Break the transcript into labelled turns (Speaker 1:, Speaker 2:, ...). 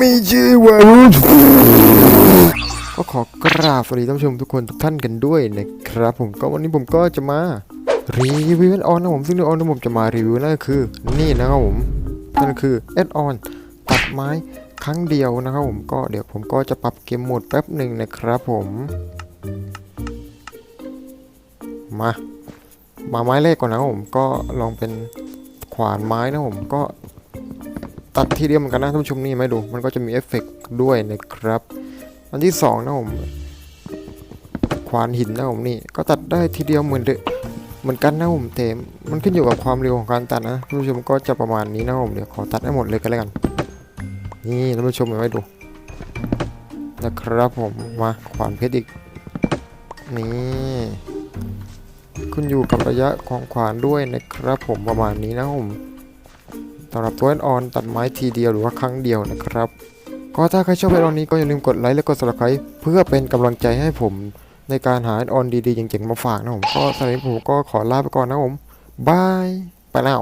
Speaker 1: มีชื่อว่าก็ขอกราบสวัสดีท่านผู้ชมทุกคนทุกท่านกันด้วยนะครับ ผมก็วันนี้ผมก็จะมารีวิวแอดออนนะผมซึ่งแอดออนที่ผมจะมารีวิวนั่นก็คือ นี่นะครับผมนั่นคือแอดออนตัดไม้ครั้งเดียวนะครับผมก็เดี๋ยวผมก็จะปรับเกมโหมดแป๊บหนึ่งนะครับผม มามาไม้แรกก่อนนะครับผมก็ลองเป็นขวานไม้นะผมก็ ตัดทีเดียวเหมือนกันนะท่านผู้ชมนี่ไหมดู มันก็จะมีเอฟเฟกต์ด้วยนะครับ อันที่สองนะผมขวานหินนะผมนี่ ก็ตัดได้ทีเดียวเหมือนเดิมเหมือนกันนะผมเต็มมันขึ้นอยู่กับความเร็วของการตัดนะท่านผู้ชมก็จะประมาณนี้นะผมเดี๋ยวขอตัดให้หมดเลยกันแล้วกัน นี่ท่านผู้ชมเห็นไหมดู นะครับผมมาขวานเพชรอีกนี่ขึ้นอยู่กับระยะของขวานด้วยนะครับผมประมาณนี้นะผม สำหรับตัวออนตัดไม้ทีเดียวหรือว่าครั้งเดียวนะครับ ก็ถ้าใครชอบวิดีโอนนี้ก็อย่าลืมกดไลค์และกด subscribe เพื่อเป็นกำลังใจให้ผมในการหาออนดีๆเจ๋งๆมาฝากนะผมก็สำหรับผมก็ขอลาไปก่อนนะผมบายไปแล้ว